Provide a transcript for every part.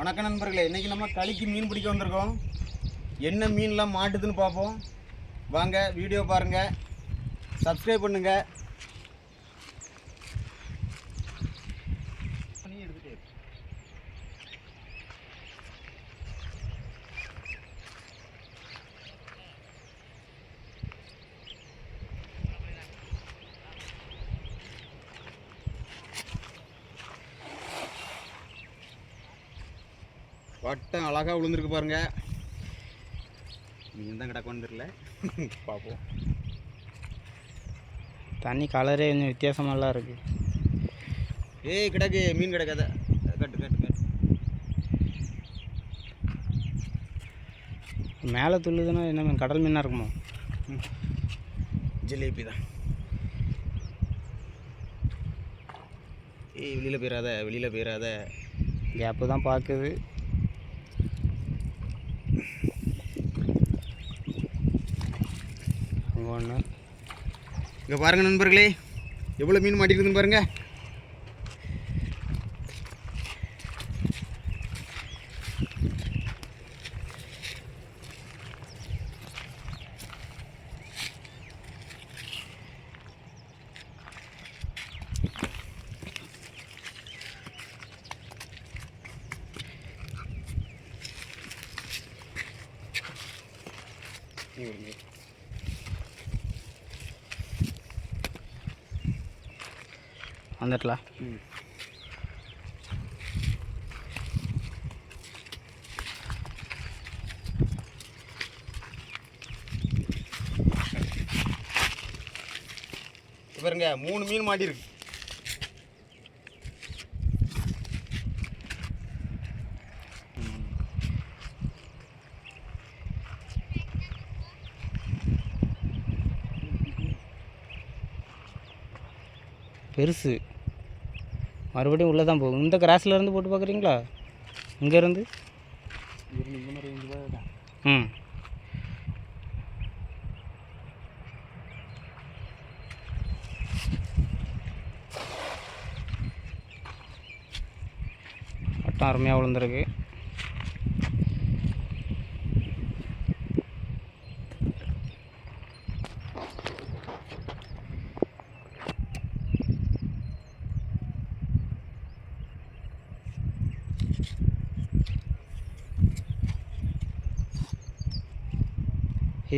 வணக்கம் நண்பர்களே இன்றைக்கி நம்ம களிக்கு மீன் பிடிக்க வந்திருக்கோம். என்ன மீன்லாம் மாட்டுதுன்னு பார்ப்போம். வாங்க வீடியோ பாருங்கள் சப்ஸ்கிரைப் பண்ணுங்கள் வட்டம் அழகாக விழுந்திருக்கு பாருங்க. மீன் தான் கிடக்கு வந்துடல பார்ப்போம் தண்ணி கலரே கொஞ்சம் வித்தியாசமாலாம் இருக்கு. ஏய் கிடக்கு மீன் கிடக்காத கட்டு கட்டு கட்டு. மேலே துள்ளுதுன்னா என்ன மீன்? கடல் மீனாக இருக்குமோ? ஜிலேபி தான். ஏய் வெளியில் போயிடாத வெளியில் போயிடாத கேப்பு தான் பார்க்குது ஒன்று இங்கே பாருங்க நண்பர்களே எவ்வளோ மீன் மாட்டிருக்குன்னு பாருங்க நீ விடுங்க. வந்துட்டலாம் ம் பாருங்க மூணு மீன் மாட்டிருக்கு பெருசு. மறுபடியும் உள்ளே தான் போகும். இந்த கிராஸில் இருந்து போட்டு பார்க்குறீங்களா? இங்கேருந்து ம். வட்டம் அருமையாக விழுந்திருக்கு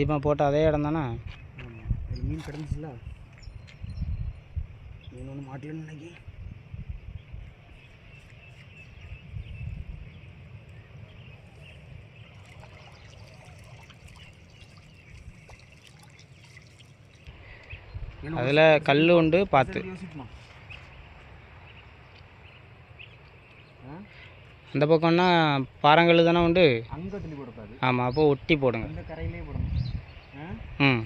இதுமா போட்ட அதே இடம் தானே? மீன் கிடந்துச்சுல மீன் ஒன்று மாட்டலன்னு நினைக்கி. அதில் கல் உண்டு பார்த்து அந்த பக்கம்னா பாறாங்கல் தானே உண்டு? அங்கே தள்ளி போடக்கூடாது ஆமாம் அப்போ ஒட்டி போடுங்க. அந்த கரையிலே போடணும் ம்.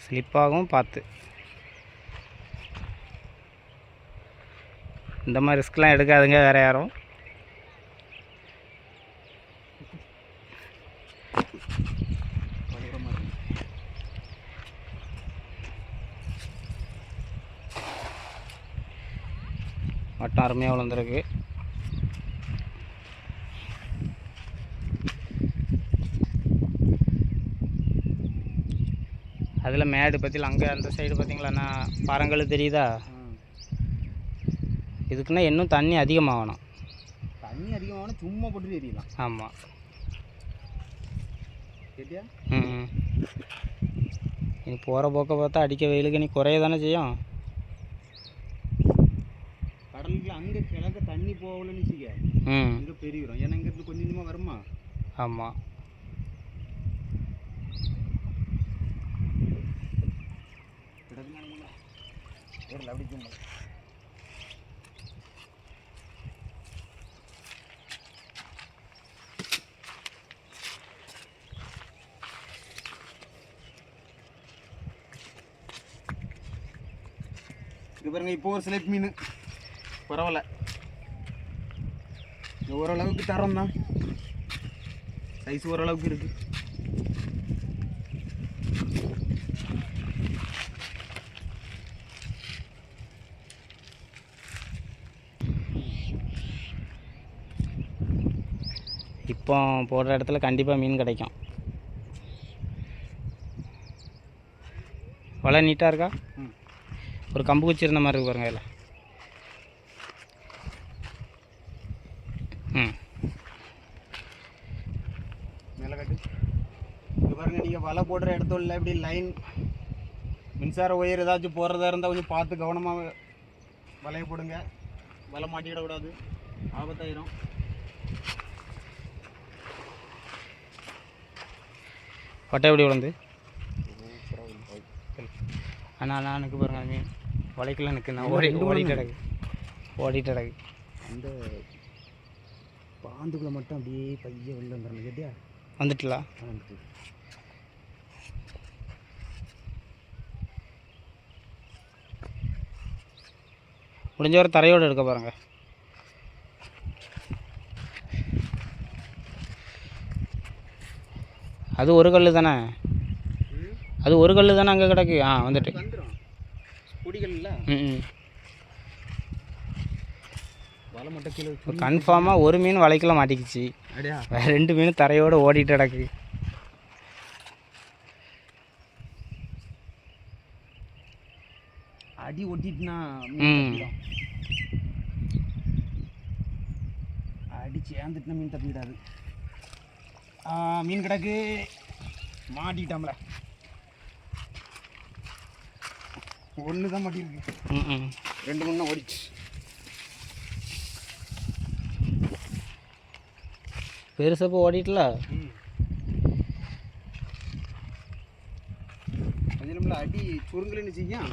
ஸ்லிப்பாகவும் பார்த்து. இந்த மாதிரி ரிஸ்க்லாம் எடுக்காதுங்க வேறு யாரும் வழுற மாதிரி வட்டம் அருமையாக விழுந்திருக்கு அதில் மேடு பற்றியில் அங்கே அந்த சைடு பார்த்தீங்களாண்ணா பாறங்கள் தெரியுதா? இதுக்குன்னா இன்னும் தண்ணி அதிகமாகணும். தண்ணி அதிகமான சும்மா போட்டு எரியலாம். ஆமாம் கேட்டியா? ம். இனி போகிற போக்க பார்த்தா அடிக்க வெயிலுக்கு நீ குறைய தானே செய்யும்? தண்ணி போகலன்னு வச்சுக்க. ம். அங்கே பெருகிடும் ஏன்னா இங்கேருந்து கொஞ்சம் கொஞ்சமாக வருமா? ஆமாம் இது பாருங்க இப்போ ஒரு சிலைப் மீன். பரவாயில்ல. ஓரளவுக்கு தரம் தான். சைஸ் ஓரளவுக்கு இருக்குது இப்போ போடுற இடத்துல கண்டிப்பாக மீன் கிடைக்கும். வலை நீட்டாக இருக்கா? ஒரு கம்பு குச்சி இருந்த மாதிரி இருக்கு பாருங்க அதில் வலை போடுற இடத்துல இப்படி லைன் மின்சார ஒயர் ஏதாச்சும் போடுறதா இருந்தால் கொஞ்சம் பார்த்து கவனமாக வலையை போடுங்க. வலை மாட்டிக்கிடக்கூடாது. ஆபத்தாயிரும். கொட்டை எப்படி விழுந்து அண்ணா அண்ணா எனக்கு பாருங்க அது மீன் வலைக்குள்ள நிற்கு நான் ஓடி ஓடிட்டு கிடக்கு. ஓடிட்டு கிடக்கு. அந்த பாந்துக்குள்ளே மட்டும் அப்படியே பைய வெளில வந்துடணும் கேட்டியா வந்துட்டுலா? முடிஞ்ச வரை தரையோடு எடுக்க பாருங்க. அது ஒரு கல் தானே? அது ஒரு கல் தானே அங்கே கிடக்கு? ஆ வந்துட்டு. கன்ஃபார்மாக ஒரு மீன் வலைக்குள்ள மாட்டிக்கிச்சு. ரெண்டு மீன் தரையோடு ஓடிட்டு கிடக்கு. அடி ஒட்டிட்டுனா ம். அடி சேர்ந்துட்டுனா மீன் தப்பிக்கிடாது ஆ, மீன் கிடக்கு. மாட்டிக்கிட்டாம்ல. ஒன்று தான் மாட்டியிருக்கு ரெண்டு மூணு ஓடிச்சு. பெருசப்போ ஓடிட்டுல? ம். அது நம்மள அடி சுருங்கலன்னு செய்யும்